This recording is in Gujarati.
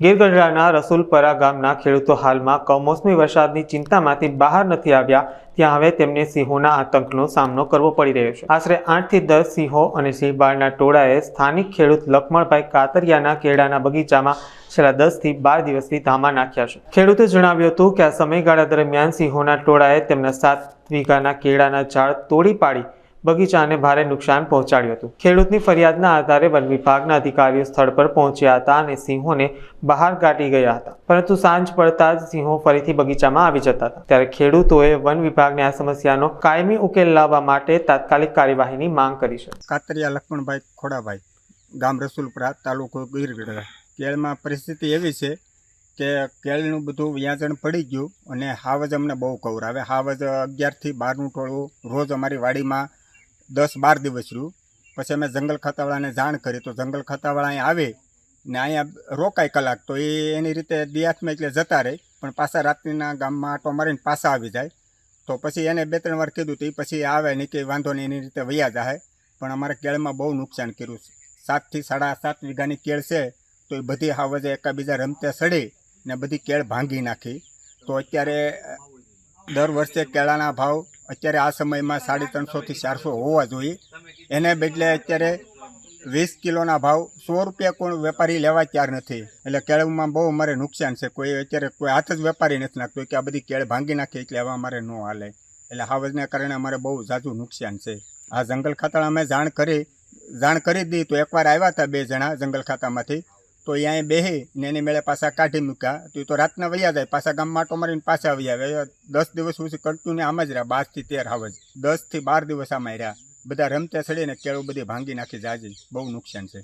ગીરગઢડાના રસુલપરા ગામના ખેડૂતો હાલમાં કમોસમી વરસાદની ચિંતામાંથી બહાર નથી આવ્યા. ત્યાં હવે તેમને સિંહોના આતંકનો સામનો કરવો પડી રહ્યો છે. આશરે આઠથી દસ સિંહો અને સિંહબાળના ટોળાએ સ્થાનિક ખેડૂત લખમણભાઈ કાતરિયાના કેળાના બગીચામાં છેલ્લા દસથી બાર દિવસથી ધામા નાખ્યા છે. ખેડૂતે જણાવ્યું હતું કે આ સમયગાળા દરમિયાન સિંહોના ટોળાએ તેમના સાત વીઘાના કેળાના ઝાડ તોડી પાડી બગીચાને ભારે નુકસાન પહોંચાડ્યું હતું. ખેડૂતની ફરિયાદના આધારે વન વિભાગના અધિકારીઓ સ્થળ પર પહોંચ્યા હતા અને સિંહોને બહાર કાઢી ગયા હતા. પરંતુ સાંજ પડતા જ સિંહો ફરીથી બગીચામાં આવી જતા હતા. ત્યારે ખેડૂતોએ વન વિભાગને આ સમસ્યાનો કાયમી ઉકેલ લાવવા માટે તાત્કાલિક કાર્યવાહીની માંગ કરી છે. કાતરિયા લક્ષ્મણભાઈ ખોડાભાઈ, ગામ રસુલપુરા, તાલુકો ગીરગઢ. કેળમાં પરિસ્થિતિ એવી છે કે કેળનું બધું વ્યાજણ પડી ગયું અને હાવજ અમને બહુ કવરાવે. હાવજ અગિયારથી બારનું ટોળું રોજ અમારી વાડીમાં દસ બાર દિવસ રહ્યું. પછી અમે જંગલ ખાતાવાળાને જાણ કરી. તો જંગલ ખાતાવાળા અહીંયા આવે ને અહીંયા રોકાય કલાક. તો એ એની રીતે દિયાથમાં એટલે જતા રહે. પણ પાછા રાત્રિના ગામમાં આટો મારીને પાછા આવી જાય. તો પછી એને બે ત્રણ વાર કીધું તો એ પછી આવે નહીં કે વાંધો નહીં, એની રીતે વૈયા જાય પણ અમારે કેળમાં બહુ નુકસાન કર્યું છે. સાતથી સાડા સાત વીઘાની કેળ છે, તો એ બધી હાવજે એકાબીજા રમતે સડી ને બધી કેળ ભાંગી નાખી. તો અત્યારે દર વર્ષે કેળાના ભાવ અત્યારે આ સમયમાં સાડી ત્રણસોથી ચારસો હોવા જોઈએ. એને બદલે અત્યારે વીસ કિલોના ભાવ સો રૂપિયા કોણ વેપારી લેવા તૈયાર નથી. એટલે કેળમાં બહુ અમારે નુકસાન છે. કોઈ અત્યારે કોઈ હાથ જ વેપારી નથી નાખતો. કે આ બધી કેળ ભાંગી નાખે એટલે હવે અમારે ન હાલે. એટલે હાવજને કારણે અમારે બહુ ઝાઝું નુકસાન છે. આ જંગલ ખાતા અમે જાણ કરી જાણ કરી દીધી તો એકવાર આવ્યા હતા બે જણા જંગલ ખાતામાંથી. તો અહીંયા અહીં બેહી ને એની મેળે પાછા કાઢી મૂક્યા. તો એ તો રાતના વયા જાય, પાછા ગામમાં આટો મારીને પાછા આવી આવે દસ દિવસ સુધી ને આમ જ રહ્યા, બારથી તેર હાવજ દસથી બાર દિવસ આમાં રહ્યા. બધા રમતે સડીને કેળું બધી ભાંગી નાખી જાજી. બહુ નુકસાન છે.